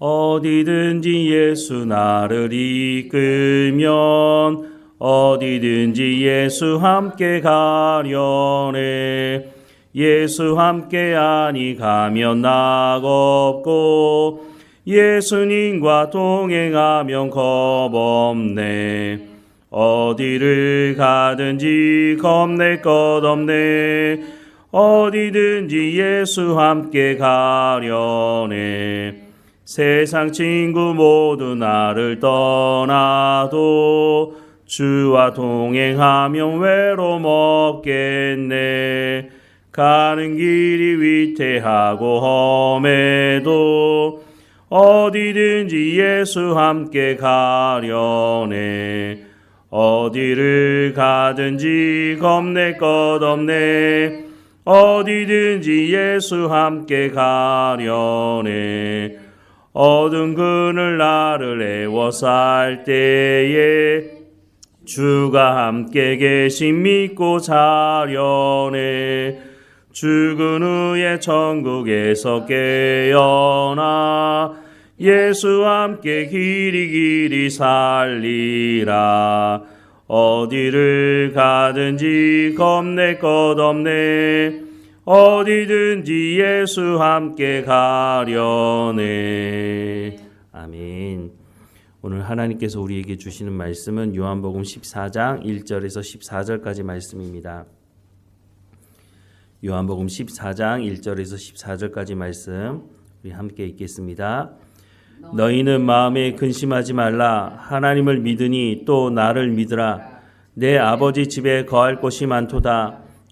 어디든지 예수 나를 이끌면 어디든지 예수 함께 가려네. 예수 함께 아니 가면 낙없고 예수님과 동행하면 겁없네. 어디를 가든지 겁낼 것 없네. 어디든지 예수 함께 가려네 세상 친구 모두 나를 떠나도 주와 동행하면 외로움 없겠네. 가는 길이 위태하고 험해도 어디든지 예수 함께 가려네. 어디를 가든지 겁낼 것 없네. 어디든지 예수 함께 가려네 어두운 그늘 나를 애워쌀 때에 주가 함께 계신 믿고 자려네. 죽은 후에 천국에서 깨어나 예수와 함께 길이 길이 살리라. 어디를 가든지 겁낼 것 없네 어디든지 예수 함께 가려네. 아멘. 오늘 하나님께서 우리에게 주시는 말씀은 요한복음 14장 1절에서 14절까지 말씀입니다. 요한복음 14장 1절에서 14절까지 말씀 우리 함께 읽겠습니다. 너희는 마음에 근심하지 말라. 하나님을 믿으니 또 나를 믿으라. 내 아버지 집에 거할 곳이 많도다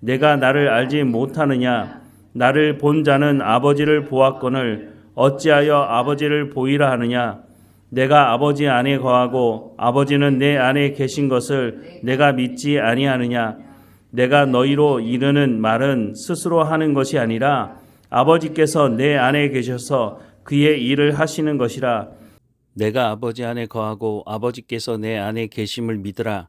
내가 나를 알지 못하느냐? 나를 본 자는 아버지를 보았거늘 어찌하여 아버지를 보이라 하느냐? 내가 아버지 안에 거하고 아버지는 내 안에 계신 것을 내가 믿지 아니하느냐? 내가 너희로 이르는 말은 스스로 하는 것이 아니라 아버지께서 내 안에 계셔서 그의 일을 하시는 것이라. 내가 아버지 안에 거하고 아버지께서 내 안에 계심을 믿으라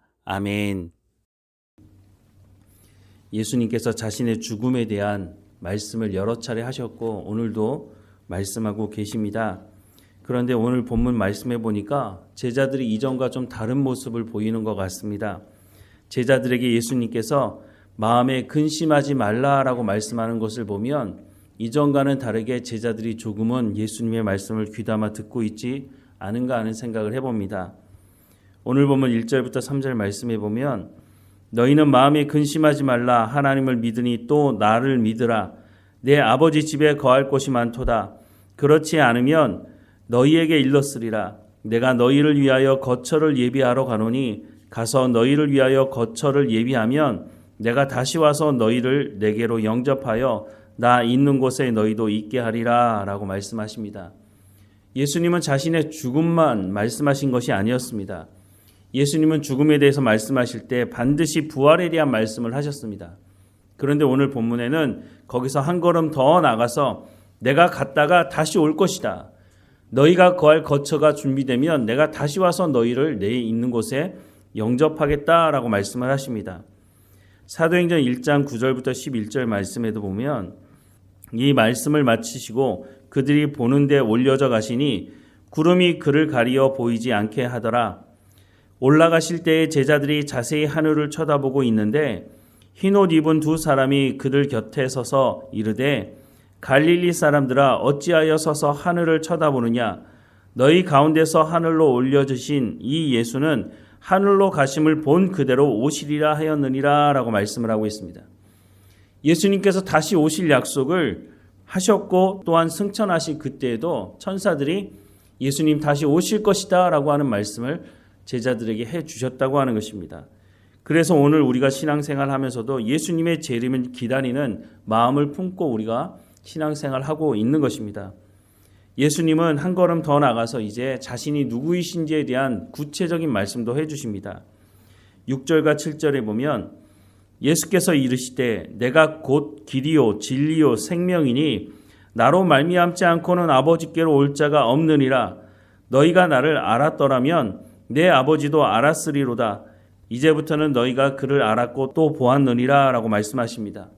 아멘. 예수님께서 자신의 죽음에 대한 말씀을 여러 차례 하셨고 오늘도 말씀하고 계십니다. 그런데 오늘 본문 말씀해 보니까 제자들이 이전과 좀 다른 모습을 보이는 것 같습니다. 제자들에게 예수님께서 마음에 근심하지 말라라고 말씀하는 것을 보면 이전과는 다르게 제자들이 조금은 예수님의 말씀을 귀담아 듣고 있지 않은가 하는 생각을 해봅니다. 오늘 보면 1절부터 3절 말씀해 보면 너희는 마음에 근심하지 말라 하나님을 믿으니 또 나를 믿으라 내 아버지 집에 거할 곳이 많도다 그렇지 않으면 너희에게 일렀으리라 내가 너희를 위하여 거처를 예비하러 가노니 가서 너희를 위하여 거처를 예비하면 내가 다시 와서 너희를 내게로 영접하여 나 있는 곳에 너희도 있게 하리라 라고 말씀하십니다. 예수님은 자신의 죽음만 말씀하신 것이 아니었습니다. 예수님은 죽음에 대해서 말씀하실 때 반드시 부활에 대한 말씀을 하셨습니다. 그런데 오늘 본문에는 거기서 한 걸음 더 나가서 내가 갔다가 다시 올 것이다. 너희가 거할 거처가 준비되면 내가 다시 와서 너희를 내 있는 곳에 영접하겠다라고 말씀을 하십니다. 사도행전 1장 9절부터 11절 말씀에도 보면 이 말씀을 마치시고 그들이 보는데 올려져 가시니 구름이 그를 가리어 보이지 않게 하더라. 올라가실 때에 제자들이 자세히 하늘을 쳐다보고 있는데 흰옷 입은 두 사람이 그들 곁에 서서 이르되 갈릴리 사람들아 어찌하여 서서 하늘을 쳐다보느냐 너희 가운데서 하늘로 올려주신 이 예수는 하늘로 가심을 본 그대로 오시리라 하였느니라 라고 말씀을 하고 있습니다. 예수님께서 다시 오실 약속을 하셨고 또한 승천하신 그때에도 천사들이 예수님 다시 오실 것이다 라고 하는 말씀을 제자들에게 해 주셨다고 하는 것입니다. 그래서 오늘 우리가 신앙생활 하면서도 예수님의 재림을 기다리는 마음을 품고 우리가 신앙생활 하고 있는 것입니다. 예수님은 한 걸음 더 나가서 이제 자신이 누구이신지에 대한 구체적인 말씀도 해 주십니다. 6절과 7절에 보면 예수께서 이르시되 내가 곧 길이요 진리요 생명이니 나로 말미암지 않고는 아버지께로 올 자가 없느니라 너희가 나를 알았더라면 내 아버지도 알았으리로다 이제부터는 너희가 그를 알았고 또 보았느니라 라고 말씀하십니다.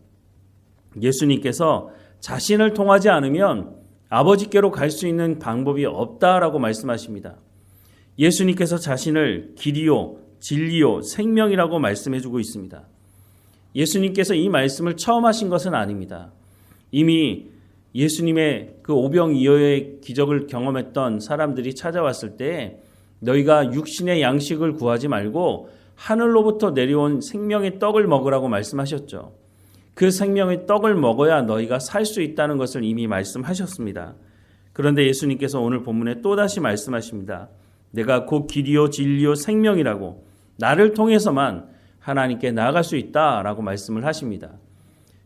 예수님께서 자신을 통하지 않으면 아버지께로 갈 수 있는 방법이 없다라고 말씀하십니다. 예수님께서 자신을 길이요, 진리요, 생명이라고 말씀해 주고 있습니다. 예수님께서 이 말씀을 처음 하신 것은 아닙니다. 이미 예수님의 그 오병이어의 기적을 경험했던 사람들이 찾아왔을 때 너희가 육신의 양식을 구하지 말고 하늘로부터 내려온 생명의 떡을 먹으라고 말씀하셨죠. 그 생명의 떡을 먹어야 너희가 살 수 있다는 것을 이미 말씀하셨습니다. 그런데 예수님께서 오늘 본문에 또다시 말씀하십니다. 내가 곧 길이요 진리요 생명이라고 나를 통해서만 하나님께 나아갈 수 있다라고 말씀을 하십니다.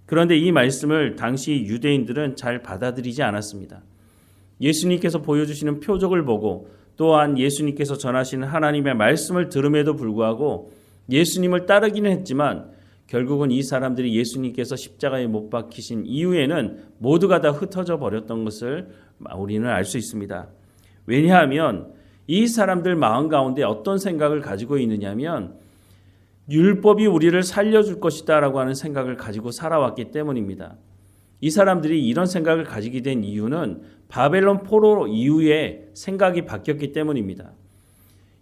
그런데 이 말씀을 당시 유대인들은 잘 받아들이지 않았습니다. 예수님께서 보여주시는 표적을 보고 또한 예수님께서 전하시는 하나님의 말씀을 들음에도 불구하고 예수님을 따르기는 했지만 결국은 이 사람들이 예수님께서 십자가에 못 박히신 이후에는 모두가 다 흩어져 버렸던 것을 우리는 알 수 있습니다. 왜냐하면 이 사람들 마음 가운데 어떤 생각을 가지고 있느냐면 율법이 우리를 살려줄 것이다라고 하는 생각을 가지고 살아왔기 때문입니다. 이 사람들이 이런 생각을 가지게 된 이유는 바벨론 포로 이후에 생각이 바뀌었기 때문입니다.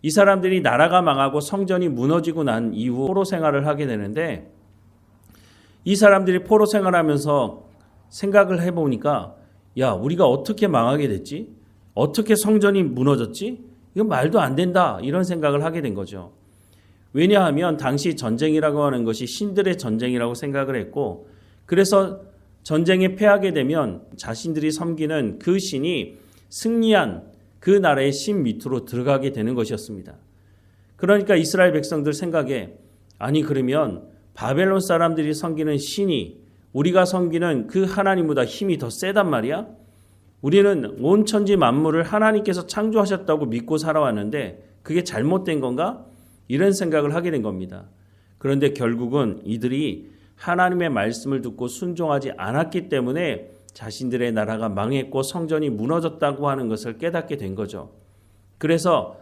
이 사람들이 나라가 망하고 성전이 무너지고 난 이후 포로 생활을 하게 되는데 이 사람들이 포로 생활하면서 생각을 해보니까 야 우리가 어떻게 망하게 됐지? 어떻게 성전이 무너졌지? 이건 말도 안 된다 이런 생각을 하게 된 거죠. 왜냐하면 당시 전쟁이라고 하는 것이 신들의 전쟁이라고 생각을 했고 그래서 전쟁에 패하게 되면 자신들이 섬기는 그 신이 승리한 그 나라의 신 밑으로 들어가게 되는 것이었습니다. 그러니까 이스라엘 백성들 생각에 아니 그러면 바벨론 사람들이 섬기는 신이 우리가 섬기는 그 하나님보다 힘이 더 세단 말이야? 우리는 온 천지 만물을 하나님께서 창조하셨다고 믿고 살아왔는데 그게 잘못된 건가? 이런 생각을 하게 된 겁니다. 그런데 결국은 이들이 하나님의 말씀을 듣고 순종하지 않았기 때문에 자신들의 나라가 망했고 성전이 무너졌다고 하는 것을 깨닫게 된 거죠. 그래서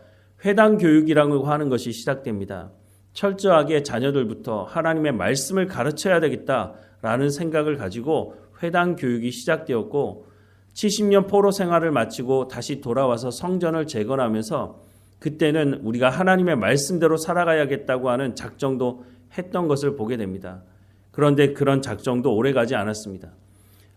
회당 교육이라고 하는 것이 시작됩니다. 철저하게 자녀들부터 하나님의 말씀을 가르쳐야 되겠다라는 생각을 가지고 회당 교육이 시작되었고 70년 포로 생활을 마치고 다시 돌아와서 성전을 재건하면서 그때는 우리가 하나님의 말씀대로 살아가야겠다고 하는 작정도 했던 것을 보게 됩니다. 그런데 그런 작정도 오래 가지 않았습니다.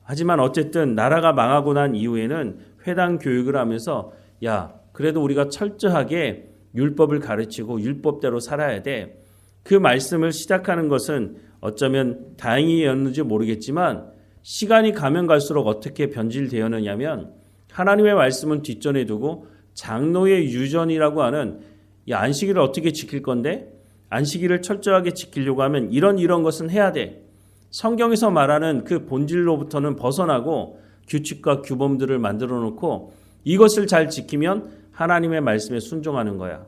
하지만 어쨌든 나라가 망하고 난 이후에는 회당 교육을 하면서 야, 그래도 우리가 철저하게 율법을 가르치고 율법대로 살아야 돼. 그 말씀을 시작하는 것은 어쩌면 다행이었는지 모르겠지만 시간이 가면 갈수록 어떻게 변질되었느냐면 하나님의 말씀은 뒷전에 두고 장로의 유전이라고 하는 이 안식일을 어떻게 지킬 건데 안식일을 철저하게 지키려고 하면 이런 이런 것은 해야 돼. 성경에서 말하는 그 본질로부터는 벗어나고 규칙과 규범들을 만들어 놓고 이것을 잘 지키면 하나님의 말씀에 순종하는 거야.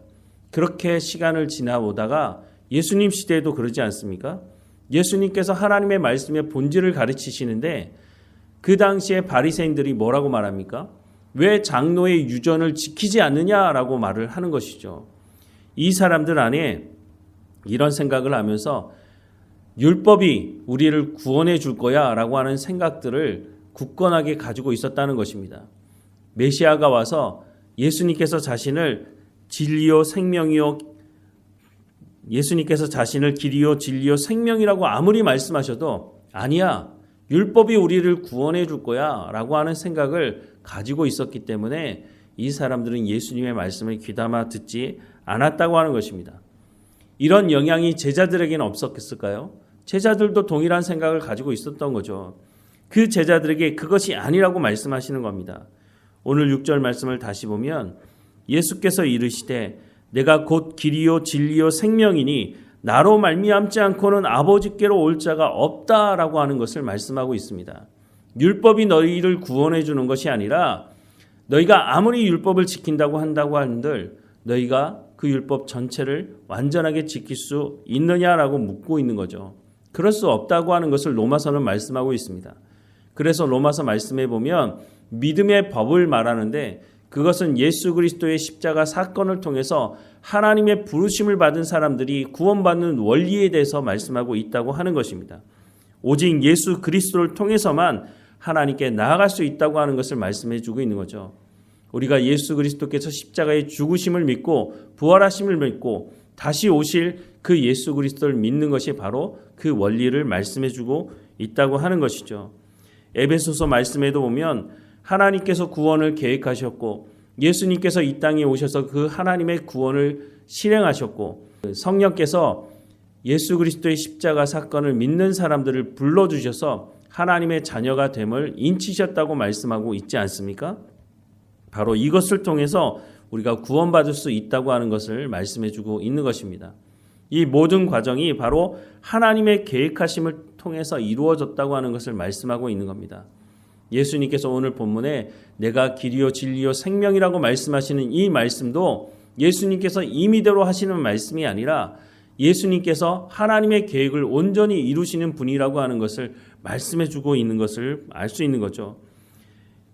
그렇게 시간을 지나보다가 예수님 시대에도 그러지 않습니까? 예수님께서 하나님의 말씀의 본질을 가르치시는데 그 당시에 바리새인들이 뭐라고 말합니까? 왜 장로의 유전을 지키지 않느냐라고 말을 하는 것이죠. 이 사람들 안에 이런 생각을 하면서 율법이 우리를 구원해 줄 거야 라고 하는 생각들을 굳건하게 가지고 있었다는 것입니다. 메시아가 와서 예수님께서 자신을 진리요 생명이요 예수님께서 자신을 길이요 진리요 생명이라고 아무리 말씀하셔도 아니야. 율법이 우리를 구원해 줄 거야 라고 하는 생각을 가지고 있었기 때문에 이 사람들은 예수님의 말씀을 귀담아 듣지 않았다고 하는 것입니다. 이런 영향이 제자들에게는 없었겠을까요? 제자들도 동일한 생각을 가지고 있었던 거죠. 그 제자들에게 그것이 아니라고 말씀하시는 겁니다. 오늘 6절 말씀을 다시 보면 예수께서 이르시되 내가 곧 길이요 진리요 생명이니 나로 말미암지 않고는 아버지께로 올 자가 없다라고 하는 것을 말씀하고 있습니다. 율법이 너희를 구원해 주는 것이 아니라 너희가 아무리 율법을 지킨다고 한다고 한들 너희가 그 율법 전체를 완전하게 지킬 수 있느냐라고 묻고 있는 거죠. 그럴 수 없다고 하는 것을 로마서는 말씀하고 있습니다. 그래서 로마서 말씀해 보면 믿음의 법을 말하는데 그것은 예수 그리스도의 십자가 사건을 통해서 하나님의 부르심을 받은 사람들이 구원받는 원리에 대해서 말씀하고 있다고 하는 것입니다. 오직 예수 그리스도를 통해서만 하나님께 나아갈 수 있다고 하는 것을 말씀해 주고 있는 거죠. 우리가 예수 그리스도께서 십자가의 죽으심을 믿고 부활하심을 믿고 다시 오실 그 예수 그리스도를 믿는 것이 바로 그 원리를 말씀해 주고 있다고 하는 것이죠. 에베소서 말씀에도 보면 하나님께서 구원을 계획하셨고 예수님께서 이 땅에 오셔서 그 하나님의 구원을 실행하셨고 성령께서 예수 그리스도의 십자가 사건을 믿는 사람들을 불러 주셔서 하나님의 자녀가 됨을 인치셨다고 말씀하고 있지 않습니까? 바로 이것을 통해서 우리가 구원받을 수 있다고 하는 것을 말씀해 주고 있는 것입니다. 이 모든 과정이 바로 하나님의 계획하심을 통해서 이루어졌다고 하는 것을 말씀하고 있는 겁니다. 예수님께서 오늘 본문에 내가 길이요 진리요 생명이라고 말씀하시는 이 말씀도 예수님께서 임의대로 하시는 말씀이 아니라 예수님께서 하나님의 계획을 온전히 이루시는 분이라고 하는 것을 말씀해 주고 있는 것을 알 수 있는 거죠.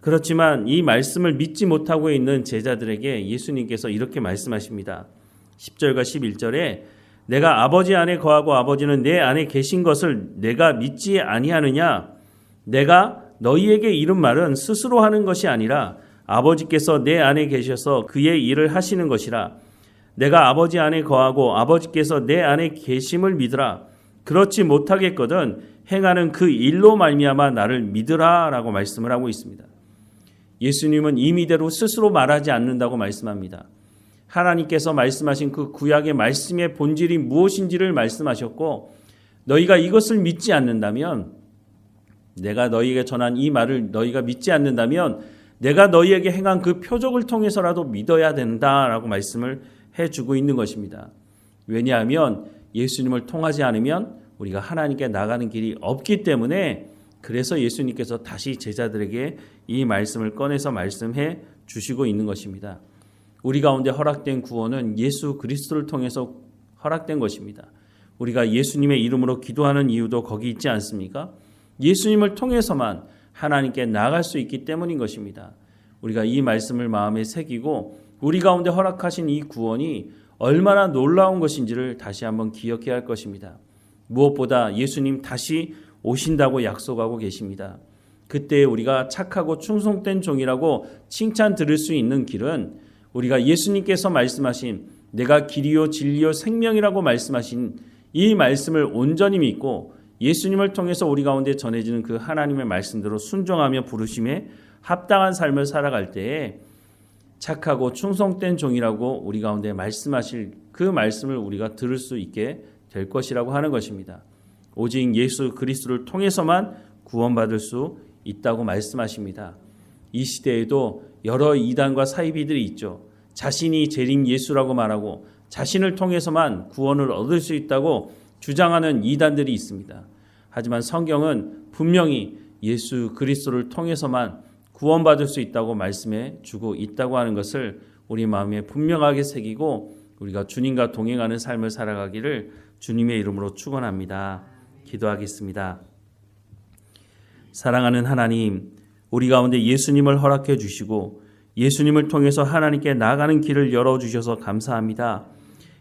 그렇지만 이 말씀을 믿지 못하고 있는 제자들에게 예수님께서 이렇게 말씀하십니다. 10절과 11절에 내가 아버지 안에 거하고 아버지는 내 안에 계신 것을 내가 믿지 아니하느냐 내가 너희에게 이른 말은 스스로 하는 것이 아니라 아버지께서 내 안에 계셔서 그의 일을 하시는 것이라 내가 아버지 안에 거하고 아버지께서 내 안에 계심을 믿으라 그렇지 못하겠거든 행하는 그 일로 말미암아 나를 믿으라라고 말씀을 하고 있습니다. 예수님은 임의대로 스스로 말하지 않는다고 말씀합니다. 하나님께서 말씀하신 그 구약의 말씀의 본질이 무엇인지를 말씀하셨고 너희가 이것을 믿지 않는다면 내가 너희에게 전한 이 말을 너희가 믿지 않는다면 내가 너희에게 행한 그 표적을 통해서라도 믿어야 된다라고 말씀을 해 주고 있는 것입니다. 왜냐하면 예수님을 통하지 않으면 우리가 하나님께 나가는 길이 없기 때문에 그래서 예수님께서 다시 제자들에게 이 말씀을 꺼내서 말씀해 주시고 있는 것입니다. 우리 가운데 허락된 구원은 예수 그리스도를 통해서 허락된 것입니다. 우리가 예수님의 이름으로 기도하는 이유도 거기 있지 않습니까? 예수님을 통해서만 하나님께 나갈 수 있기 때문인 것입니다. 우리가 이 말씀을 마음에 새기고 우리 가운데 허락하신 이 구원이 얼마나 놀라운 것인지를 다시 한번 기억해야 할 것입니다. 무엇보다 예수님 다시 오신다고 약속하고 계십니다. 그때 우리가 착하고 충성된 종이라고 칭찬 들을 수 있는 길은 우리가 예수님께서 말씀하신 내가 길이요 진리요 생명이라고 말씀하신 이 말씀을 온전히 믿고 예수님을 통해서 우리 가운데 전해지는 그 하나님의 말씀대로 순종하며 부르심에 합당한 삶을 살아갈 때에 착하고 충성된 종이라고 우리 가운데 말씀하실 그 말씀을 우리가 들을 수 있게 될 것이라고 하는 것입니다. 오직 예수 그리스도를 통해서만 구원받을 수 있다고 말씀하십니다. 이 시대에도 여러 이단과 사이비들이 있죠. 자신이 재림 예수라고 말하고 자신을 통해서만 구원을 얻을 수 있다고 주장하는 이단들이 있습니다. 하지만 성경은 분명히 예수 그리스도를 통해서만 구원받을 수 있다고 말씀해 주고 있다고 하는 것을 우리 마음에 분명하게 새기고 우리가 주님과 동행하는 삶을 살아가기를 주님의 이름으로 축원합니다. 기도하겠습니다. 사랑하는 하나님, 우리 가운데 예수님을 허락해 주시고 예수님을 통해서 하나님께 나가는 길을 열어 주셔서 감사합니다.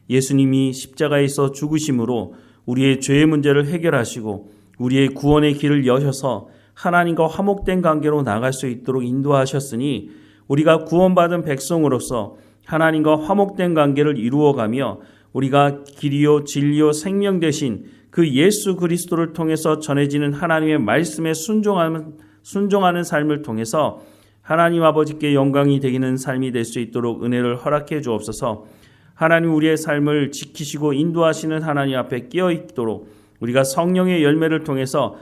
예수님이 십자가에서 죽으심으로 우리의 죄의 문제를 해결하시고 우리의 구원의 길을 여셔서 하나님과 화목된 관계로 나갈 수 있도록 인도하셨으니 우리가 구원받은 백성으로서 하나님과 화목된 관계를 이루어가며 우리가 길이요 진리요 생명 대신 그 예수 그리스도를 통해서 전해지는 하나님의 말씀에 순종하는 순종하는 삶을 통해서 하나님 아버지께 영광이 되기는 삶이 될 수 있도록 은혜를 허락해 주옵소서. 하나님 우리의 삶을 지키시고 인도하시는 하나님 앞에 끼어 있도록 우리가 성령의 열매를 통해서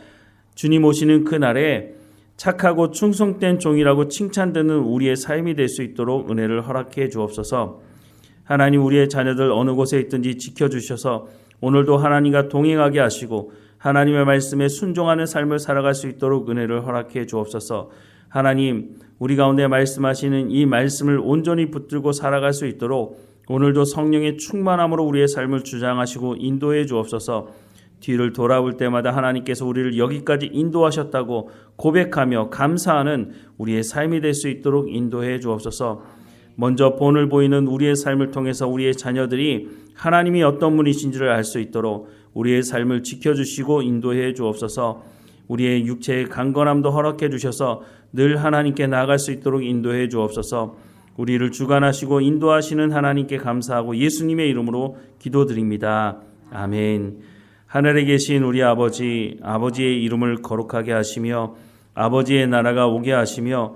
주님 오시는 그날에 착하고 충성된 종이라고 칭찬되는 우리의 삶이 될 수 있도록 은혜를 허락해 주옵소서. 하나님 우리의 자녀들 어느 곳에 있든지 지켜 주셔서 오늘도 하나님과 동행하게 하시고 하나님의 말씀에 순종하는 삶을 살아갈 수 있도록 은혜를 허락해 주옵소서. 하나님, 우리 가운데 말씀하시는 이 말씀을 온전히 붙들고 살아갈 수 있도록 오늘도 성령의 충만함으로 우리의 삶을 주장하시고 인도해 주옵소서. 뒤를 돌아볼 때마다 하나님께서 우리를 여기까지 인도하셨다고 고백하며 감사하는 우리의 삶이 될 수 있도록 인도해 주옵소서. 먼저 본을 보이는 우리의 삶을 통해서 우리의 자녀들이 하나님이 어떤 분이신지를 알 수 있도록 우리의 삶을 지켜주시고 인도해 주옵소서. 우리의 육체의 강건함도 허락해 주셔서 늘 하나님께 나아갈 수 있도록 인도해 주옵소서. 우리를 주관하시고 인도하시는 하나님께 감사하고 예수님의 이름으로 기도드립니다. 아멘. 하늘에 계신 우리 아버지, 아버지의 이름을 거룩하게 하시며 아버지의 나라가 오게 하시며